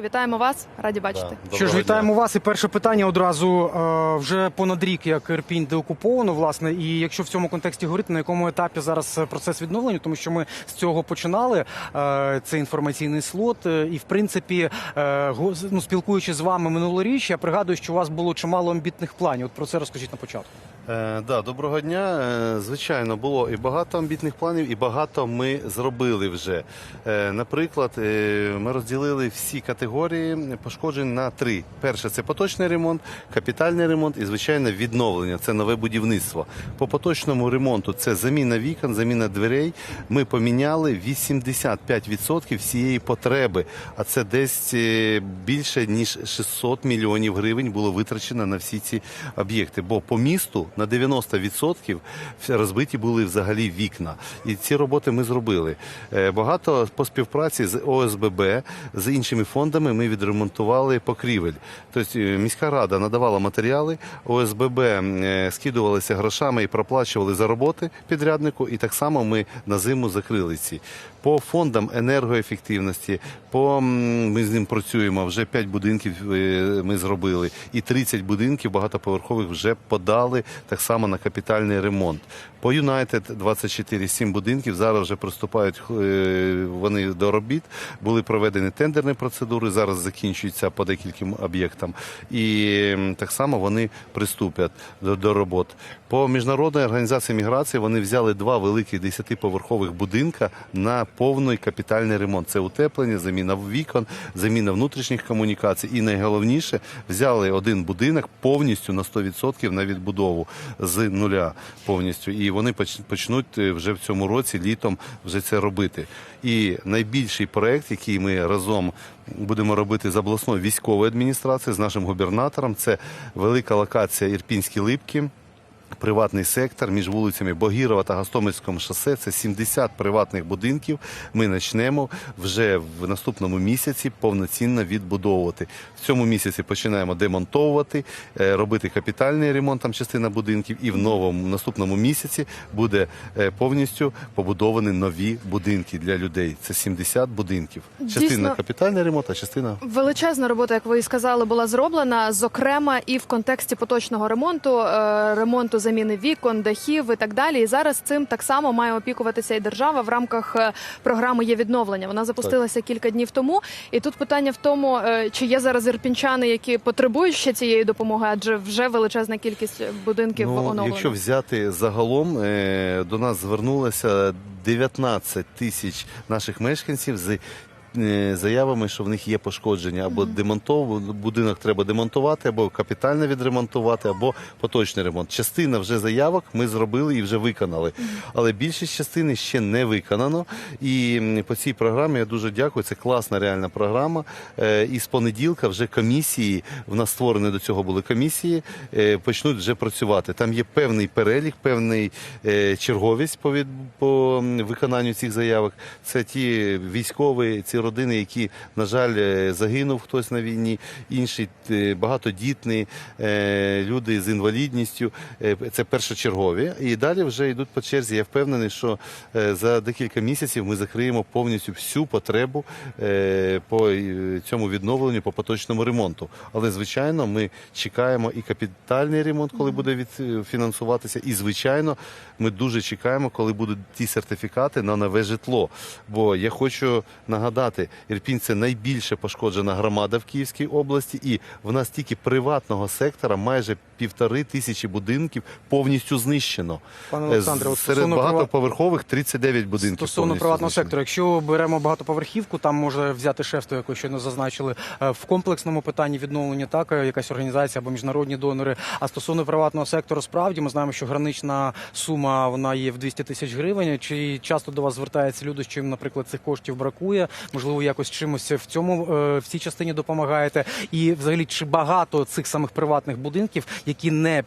Вітаємо вас, раді бачити. Да, Що ж, вітаємо вас. І перше питання одразу е, вже понад рік, як Ірпінь деокуповано, власне. І якщо в цьому контексті говорити, на якому етапі зараз е, процес відновлення, тому що ми з цього починали е, цей інформаційний слот. е, І в принципі, е, го- ну, спілкуючись з вами минулоріч, я пригадую, що у вас було чимало амбітних планів. От про це розкажіть на початку. Е, да, доброго дня. Е, звичайно, було і багато амбітних планів, і багато ми зробили вже. Е, наприклад, ми розділили всі категорії пошкоджень на три: перше це поточний ремонт, капітальний ремонт і звичайно відновлення. Це нове будівництво. По поточному ремонту це заміна вікон, заміна дверей. Ми поміняли 85% всієї потреби, а це десь більше ніж 600 мільйонів гривень було витрачено на всі ці об'єкти. Бо по місту на 90% розбиті були взагалі вікна. І ці роботи ми зробили. Е, Багато по співпраці з ОСББ, з іншими фондами ми відремонтували покрівель. Тобто е, міська рада надавала матеріали, ОСББ е, скидувалися грошами і проплачували за роботи підряднику. І так само ми на зиму закрили ці. По фондам енергоефективності, по ми з ним працюємо. Вже 5 будинків ми зробили, і 30 будинків багатоповерхових вже подали так само на капітальний ремонт. По Юнайтед 24 7 будинків зараз вже приступають е, вони до робіт. Були проведені тендерні процедури. Зараз закінчуються по декільком об'єктам, і так само вони приступлять до, до робот. По міжнародній організації міграції вони взяли два великих 10-поверхових будинка на повний капітальний ремонт. Це утеплення, заміна вікон, заміна внутрішніх комунікацій. І найголовніше взяли один будинок повністю на 100% на відбудову з нуля повністю. І вони поч- почнуть е, вже в цьому році літом вже це робити. І найбільший проект, який ми разом будемо робити з обласною військовою адміністрацією, з нашим губернатором, це велика локація Ірпінські Липки. Приватний сектор між вулицями Богірова та Гостомельському шосе це 70 приватних будинків. Ми почнемо вже в наступному місяці повноцінно відбудовувати. В цьому місяці починаємо демонтовувати, е, робити капітальний ремонт, там частина будинків, і в новому наступному місяці буде е, повністю побудовані нові будинки для людей. Це 70 будинків. Частина Дійсно. капітальний ремонт, а частина Величезна робота, як ви і сказали, була зроблена, зокрема і в контексті поточного ремонту, е, ремонту заміни вікон, дахів і так далі. І зараз цим так само має опікуватися і держава в рамках е, програми є відновлення. Вона запустилася кілька днів тому. І тут питання в тому, е, чи є зараз ірпінчани, які потребують ще цієї допомоги, адже вже величезна кількість будинків Ну, оновлено. якщо взяти загалом, е, до нас звернулося 19 тисяч наших мешканців з заявами, що в них є пошкодження або демонтов, будинок треба демонтувати, або капітально відремонтувати, або поточний ремонт. Частина вже заявок ми зробили і вже виконали. Але більшість частини ще не виконано. І по цій програмі я дуже дякую. Це класна реальна програма. Е, І з понеділка вже комісії в нас створені до цього були комісії, е, почнуть вже працювати. Там є певний перелік, певний е, черговість по виконанню цих заявок. Це ті військові, ці родини, які, на жаль, е, загинув хтось на війні, інші е, багатодітні е, люди з інвалідністю. Це першочергові. І далі вже йдуть по черзі. Я впевнений, що за декілька місяців ми закриємо повністю всю потребу по цьому відновленню, по поточному ремонту. Але звичайно, ми чекаємо і капітальний ремонт, коли буде від- фінансуватися, і звичайно, ми дуже чекаємо, коли будуть ті сертифікати на нове житло. Бо я хочу нагадати, Ірпінь це найбільше пошкоджена громада в Київській області, і в нас тільки приватного сектора майже півтори тисячі будинків повністю знищено. Пане Е, Олександре, серед багатоповерхових 39 будинків. Стосовно приватного знищено. сектору, якщо беремо багатоповерхівку, там може взяти шефту, яку щойно зазначили е, в комплексному питанні відновлення, так е, якась організація або міжнародні донори. А стосовно приватного сектору, справді ми знаємо, що гранична сума вона є в 200 тисяч гривень. Чи часто до вас звертаються люди, що їм, наприклад, цих коштів бракує? Можливо, якось чимось в цьому е, в цій частині допомагаєте? І взагалі, чи багато цих самих приватних будинків, які не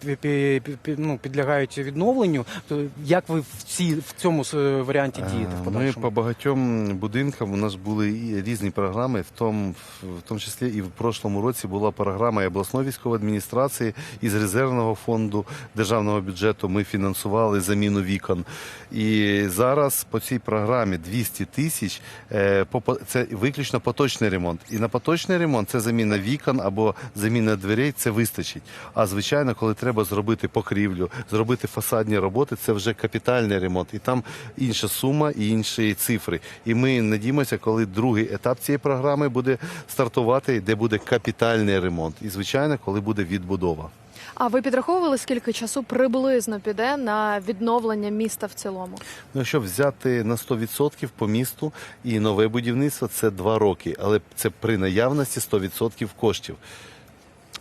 ну, підлягають відновленню, то як ви в ці в цьому е, варіанті дієте в Е, Ми по багатьом будинкам у нас були різні програми, в тому, в тому числі і в прошлому році була програма і обласної військової адміністрації із резервного фонду державного бюджету. Ми фінансували заміну вікон. І зараз по цій програмі 200 тисяч е, по- це виключно поточний ремонт. І на поточний ремонт це заміна вікон або заміна дверей, це вистачить. А звичайно, коли треба зробити покрівлю, зробити фасадні роботи, це вже капітальний ремонт. І там інша сума і інші цифри. І ми надіємося, коли другий етап цієї програми буде стартувати, де буде капітальний ремонт. І звичайно, коли буде відбудова. А ви підраховували, скільки часу приблизно піде на відновлення міста в цілому? Ну, якщо взяти на 100% по місту і нове будівництво, це два роки, але це при наявності 100% коштів.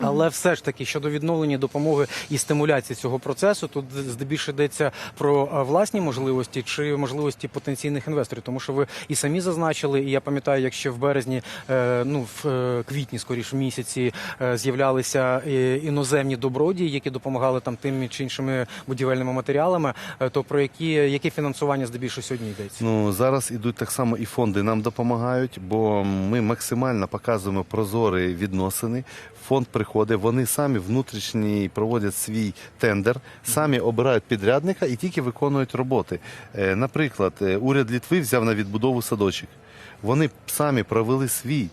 Але все ж таки щодо відновлення допомоги і стимуляції цього процесу, тут здебільше йдеться про е, власні можливості чи можливості потенційних інвесторів, тому що ви і самі зазначили, і я пам'ятаю, як ще в березні, е, ну в е, квітні, скоріш місяці, з'являлися іноземні добродії, які допомагали там тими чи іншими будівельними матеріалами. То про які яке фінансування здебільшого сьогодні йдеться? Ну зараз ідуть так само і фонди нам допомагають, бо ми максимально показуємо прозорі відносини. Фонд приходить, вони самі внутрішні проводять свій тендер, самі обирають підрядника і тільки виконують роботи. Е, Наприклад, е, уряд Літви взяв на відбудову садочок. Вони самі провели свій.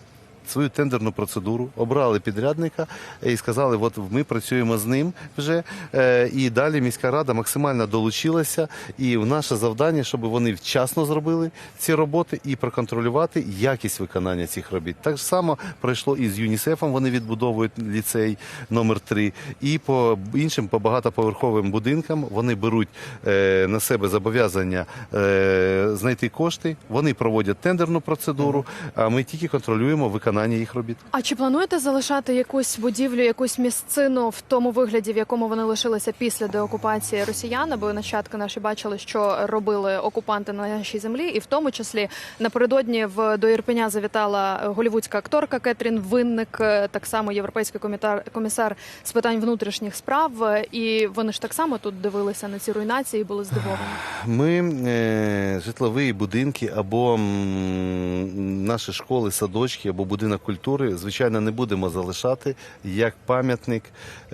Свою тендерну процедуру обрали підрядника і сказали, от ми працюємо з ним вже. Е, І далі міська рада максимально долучилася. І наше завдання, щоб вони вчасно зробили ці роботи і проконтролювати якість виконання цих робіт. Так само пройшло і з ЮНІСЕФом. Вони відбудовують ліцей номер 3 і по іншим по багатоповерховим будинкам вони беруть е, на себе зобов'язання е, знайти кошти. Вони проводять тендерну процедуру. А ми тільки контролюємо виконання їх робіт. А чи плануєте залишати якусь будівлю, якусь місцину в тому вигляді, в якому вони лишилися після деокупації росіян? Бо нащадки наші бачили, що робили окупанти на нашій землі, і в тому числі напередодні в до Ірпеня завітала голівудська акторка Кетрін Винник, е, так само європейський комітар комісар з питань внутрішніх справ. е, І вони ж так само тут дивилися на ці руйнації і були здивовані. Ми е, житлові будинки або м, наші школи, садочки або будинок культури, звичайно, не будемо залишати як пам'ятник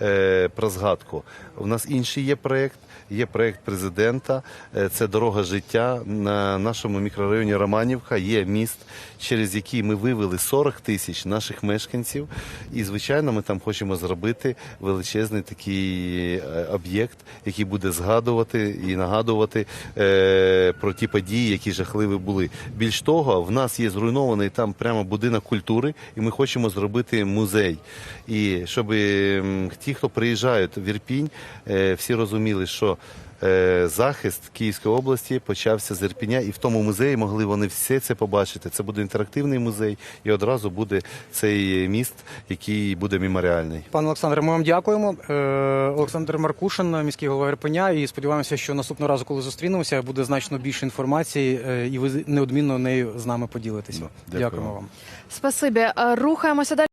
е, про згадку. У нас інший є проєкт. Є проєкт президента, е, це дорога життя на нашому мікрорайоні Романівка. Є міст, через який ми вивели 40 тисяч наших мешканців. І звичайно, ми там хочемо зробити величезний такий е, об'єкт, який буде згадувати і нагадувати е, про ті події, які жахливі були. Більш того, в нас є зруйнований там прямо будинок культури, і ми хочемо зробити музей. І щоб ті, хто приїжджають в Ірпінь, е, всі розуміли, що е, захист Київської області почався з Ірпіня, і в тому музеї могли вони все це побачити. Це буде інтерактивний музей, і одразу буде цей міст, який буде меморіальний. Пане Олександре, ми вам дякуємо. Е, Олександр Маркушин, міський голова Ірпеня, і сподіваємося, що наступного разу, коли зустрінемося, буде значно більше інформації, і ви неодмінно нею з нами поділитеся. Дякую Дякуємо вам. Спасибі. Е, Рухаємося далі.